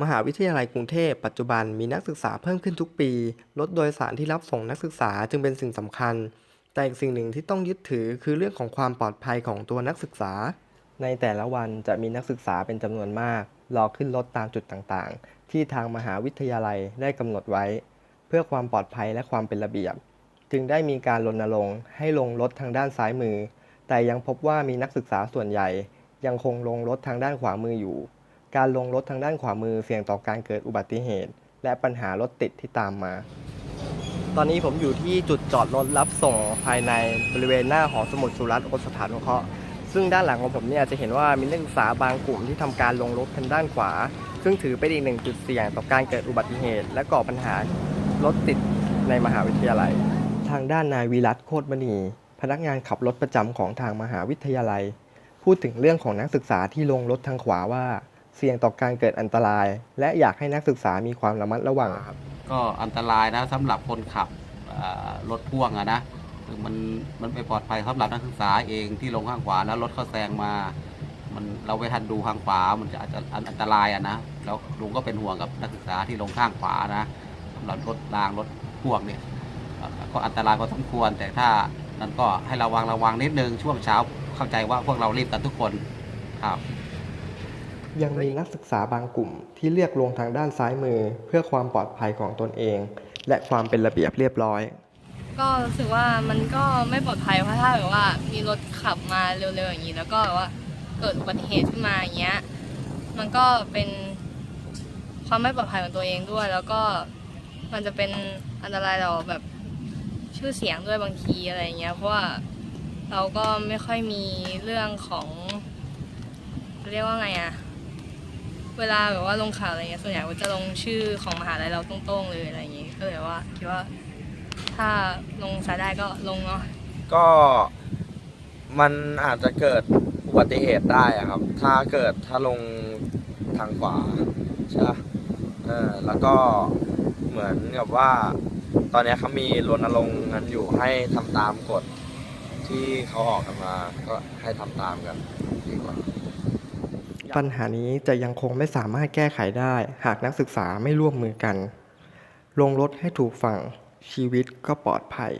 มหาวิทยาลัยกรุงเทพปัจจุบันมีนักศึกษาเพิ่มขึ้นทุกปี รถโดยสารที่รับส่งนักศึกษาจึงเป็นสิ่งสำคัญ แต่อีกสิ่งหนึ่งที่ต้องยึดถือคือเรื่องของความปลอดภัยของตัวนักศึกษา ในแต่ละวันจะมีนักศึกษาเป็นจำนวนมากรอขึ้นรถตามจุดต่างๆ ที่ทางมหาวิทยาลัยได้กำหนดไว้ เพื่อความปลอดภัยและความเป็นระเบียบ จึงได้มีการรณรงค์ให้ลงรถทางด้านซ้ายมือ แต่ยังพบว่ามีนักศึกษาส่วนใหญ่ ยังคงลงรถทางด้านขวามืออยู่ การลงรถทางด้านขวามือเสี่ยงต่อการเกิดอุบัติเหตุ และปัญหารถติดที่ตามมา ตอนนี้ผมอยู่ที่จุดจอดรถรับส่งภายในบริเวณหน้าหอสมุดสุรัตน์โอสถานสงเคราะห์ซึ่งด้านหลังของผมเนี่ยจะเห็นว่ามีนักศึกษาบางกลุ่มที่ทำการลงรถทางด้านขวา ซึ่งถือเป็นอีกหนึ่งจุดเสี่ยงต่อการเกิดอุบัติเหตุ และก่อปัญหารถติดในมหาวิทยาลัย ทางด้านนายวิรัตโคตรมณี พนักงานขับรถประจำของทางมหาวิทยาลัย พูดถึงเรื่องของนักศึกษาที่ลงรถทางขวาว่า เสี่ยงต่อการเกิดอันตราย และอยากให้นักศึกษามีความระมัดระวังครับก็อันตรายนะสำหรับคนขับรถพ่วงอะนะมันมันไม่ปลอดภัยสำหรับนักศึกษาเองที่ลงข้างขวาแล้วรถเขาแซงมา มันเราไม่ทันดูข้างขวา มันจะอาจจะอันตรายอะนะแล้วลุงก็เป็นห่วงกับนักศึกษาที่ลงข้างขวานะสำหรับรถรางรถพ่วงเนี่ยก็อันตรายพอสมควร แต่ถ้านั้นก็ให้ระวังระวังนิดนึงช่วงเช้าเข้าใจว่าพวกเรารีบกันทุกคนครับ ยังมีนักศึกษาบางกลุ่มที่เลือกลงทางด้านซ้ายมือเพื่อความปลอดภัยของตนเอง และความเป็นระเบียบเรียบร้อย ก็รู้สึกว่ามันก็ไม่ปลอดภัยเพราะถ้าแบบว่ามีรถขับมาเร็วๆอย่างนี้ แล้วก็แบบว่าเกิดอุบัติเหตุขึ้นมาอย่างเงี้ยมันก็เป็นความไม่ปลอดภัยของตัวเองด้วย แล้วก็มันจะเป็นอันตรายต่อแบบชื่อเสียงด้วยบางทีอะไรอย่างเงี้ยเพราะว่าเราก็ไม่ค่อยมีเรื่องของเรียกว่าไงอะ เวลาแบบว่าลงข่าวอะไรเงี้ยส่วนใหญ่ก็จะลงชื่อของมหาลัยเราตรงๆเลยอะไรอย่างงี้ก็เลยว่าคิดว่าถ้าลงสายได้ก็ลงเนาะก็มันอาจจะเกิดอุบัติเหตุได้อะครับ ถ้าเกิดถ้าลงทางขวาใช่ปะเออแล้วก็เหมือนกับว่า ตอนเนี้ยเขามีรณรงค์กันอยู่ให้ทำตามกฎที่เขาออกกันมา ก็ให้ทำตามกันดีกว่า ปัญหานี้จะยังคงไม่สามารถแก้ไขได้ หากนักศึกษาไม่ร่วมมือกัน ลงรถให้ถูกฝั่งชีวิตก็ปลอดภัย